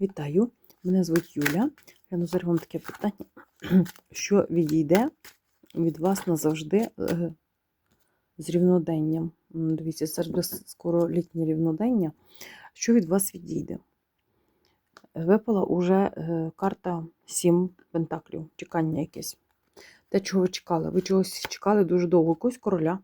Вітаю! Мене звуть Юля. Я назову вам таке питання, що відійде від вас назавжди е, з рівноденням. Дивіться, це ж скоро літнє рівнодення. Що від вас відійде? Випала уже е, карта 7 пентаклів, чекання якесь. Те, чого ви чекали? Ви чогось чекали дуже довго, якогось короля.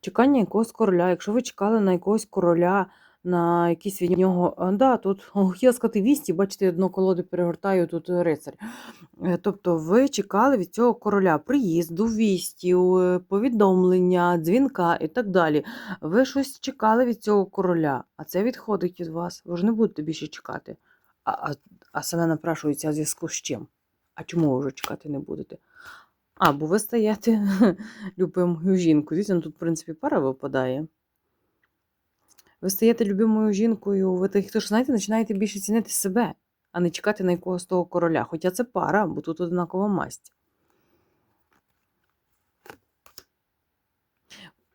Чекання якогось короля. Якщо ви чекали на якогось короля, на якийсь від нього. Да, тут хотіла сказати вісті, бачите, одну колоду перегортаю, тут е, рицарь. Е, Тобто ви чекали від цього короля приїзду, вісті, е, повідомлення, дзвінка і так далі. Ви щось чекали від цього короля, а це відходить від вас. Ви ж не будете більше чекати. А, а, а саме напрашується в зв'язку з чим? А чому ви вже чекати не будете? А, бо ви стаєте любимою жінкою. Ну тут, в принципі, пара випадає. Ви стаєте любимою жінкою, ви так, хто ж, знаєте, починаєте більше цінити себе, а не чекати на якогось того короля. Хоча це пара, бо тут однакова масть.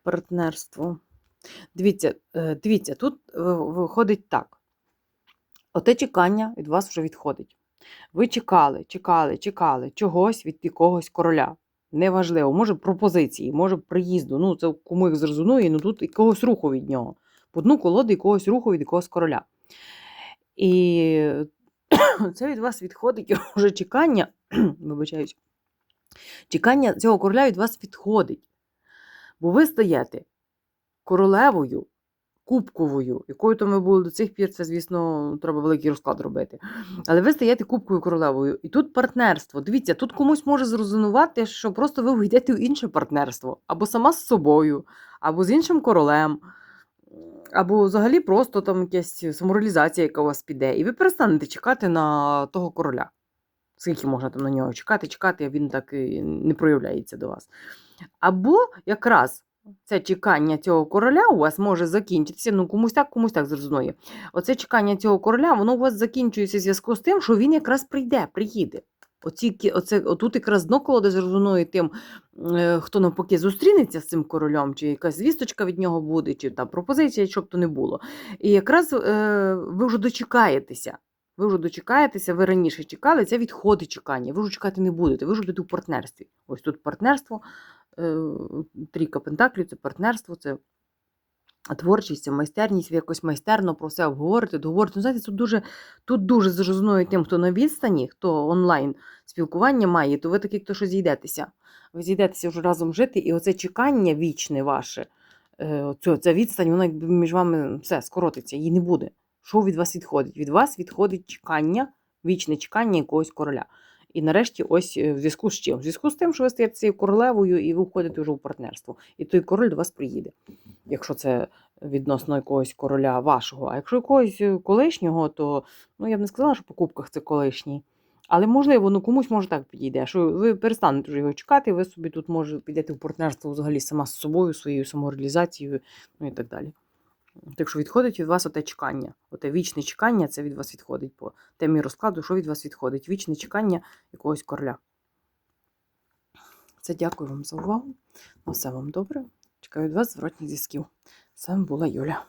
Партнерство. Дивіться, е, дивіться, тут е, виходить так. Оте чекання від вас вже відходить. Ви чекали, чекали, чекали чогось від якогось короля. Неважливо, може пропозиції, може приїзду. Ну, це кому їх зрозуміє, ну тут якогось руху від нього. По одну колоду якогось руху від якогось короля. І це від вас відходить вже чекання, вибачаюсь, чекання цього короля від вас відходить. Бо ви стаєте королевою, кубковою, якою то ми були до цих пір, це, звісно, треба великий розклад робити. Але ви стаєте кубкою королевою. І тут партнерство. Дивіться, тут комусь може зрозумувати, що просто ви вийдете в інше партнерство, або сама з собою, або з іншим королем. Або взагалі просто там якась самореалізація, яка у вас піде, і ви перестанете чекати на того короля. Скільки можна там на нього чекати, чекати, а він так і не проявляється до вас. Або якраз це чекання цього короля у вас може закінчитися. Ну, комусь так, комусь так зрозуміє. Оце чекання цього короля, воно у вас закінчується в зв'язку з тим, що він якраз прийде, приїде. Оці, оце, отут якраз дно колоди зрозуміє тим, е, хто навпаки зустрінеться з цим королем, чи якась звісточка від нього буде, чи там пропозиція, щоб то не було. І якраз е, ви вже дочекаєтеся. Ви вже дочекаєтеся, ви раніше чекали, це відходи чекання. Ви вже чекати не будете, ви вже будете у партнерстві. Ось тут партнерство, е, трійка пентаклів, це партнерство, це творчість, майстерність, ви якось майстерно про все обговорите, договорите. Ну, знаєте, тут дуже, тут дуже зрозуміє тим, хто на відстані, хто онлайн спілкування має, то ви таки, хто що зійдетеся. Ви зійдетеся вже разом жити, і оце чекання вічне ваше, е, ця відстань, вона якби між вами все скоротиться, її не буде. Що від вас відходить? Від вас відходить чекання, вічне чекання якогось короля. І нарешті, ось е, в зв'язку з чим? В зв'язку з тим, що ви стаєте цією королевою і ви входите вже у партнерство. І той король до вас приїде. Якщо це відносно якогось короля вашого. А якщо якогось е, колишнього, то ну я б не сказала, що по кубках це колишній. Але можливо, ну комусь може так підійде, що ви перестанете вже його чекати, ви собі тут може підете в партнерство взагалі сама з собою, своєю самореалізацією, ну і так далі. Так що відходить від вас оте чекання. Оте вічне чекання, це від вас відходить по темі розкладу, що від вас відходить? Вічне чекання якогось короля. Це дякую вам за увагу. На все вам добре. Чекаю від вас зворотніх зв'язків. З вами була Юля.